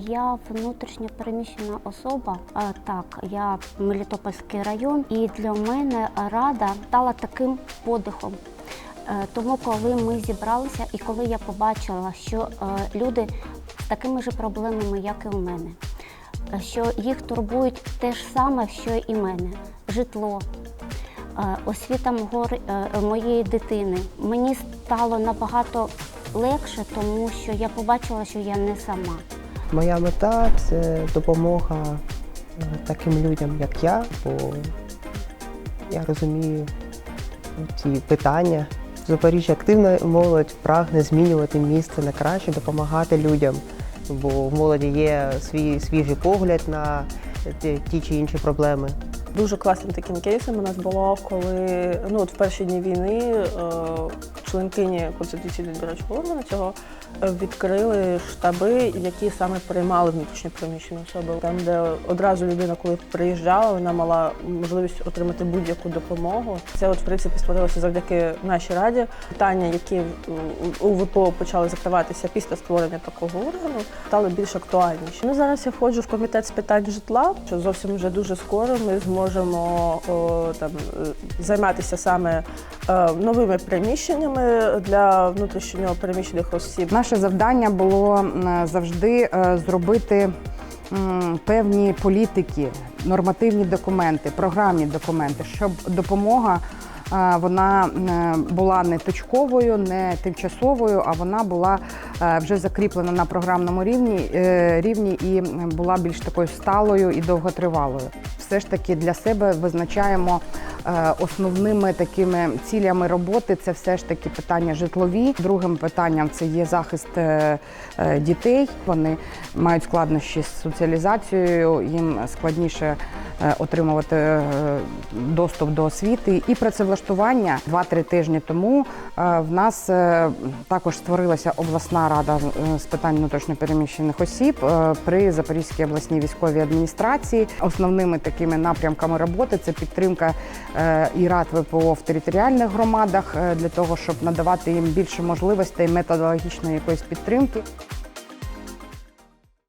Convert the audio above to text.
Я внутрішньо переміщена особа. Так, я Мелітопольський район, і для мене рада стала таким подихом. Е, Тому, коли ми зібралися, і коли я побачила, що е, люди з такими ж проблемами, як і у мене, що їх турбують те ж саме, що і мене: житло, е, освіта мого, моєї дитини. Мені стало набагато легше, тому що я побачила, що я не сама. Моя мета це допомога е, таким людям, як я, бо я розумію ці питання. В Запоріжжі активна молодь прагне змінювати місце на краще, допомагати людям, бо в молоді є свій свіжий погляд на ті, ті чи інші проблеми. Дуже класним таким кейсом у нас було, коли ну от в перші дні війни е, членкині конституційного дорадчого органу цього е, відкрили штаби, які саме приймали внутрішньо переміщені особи. Там, де одразу людина, коли приїжджала, вона мала можливість отримати будь-яку допомогу. Це от в принципі створилося завдяки нашій раді. Питання, які у- ВПО почали закриватися після створення такого органу, стали більш актуальніші. Ну зараз я входжу в комітет з питань житла, що зовсім вже дуже скоро ми зможемо о, там е, займатися саме е, новими приміщеннями для внутрішньо переміщених осіб. Наше завдання було завжди е, зробити певні політики, нормативні документи, програмні документи, щоб допомога. е, Вона була не точковою, не тимчасовою, а вона була е, вже закріплена на програмному рівні, рівні і була більш такою сталою і довготривалою. Все ж таки для себе визначаємо основними такими цілями роботи. Це все ж таки питання житлові. Другим питанням це є захист е, е, дітей. Вони мають складнощі з соціалізацією, їм складніше е, отримувати е, доступ до освіти і працевлаштування. Два-три тижні тому е, в нас е, також створилася обласна рада е, з питань внутрішньопереміщених осіб е, при Запорізькій обласній військовій адміністрації. Основними такими напрямками роботи це підтримка е, і рад ВПО в територіальних громадах е, для того, щоб надавати їм більше можливостей методологічної якоїсь підтримки.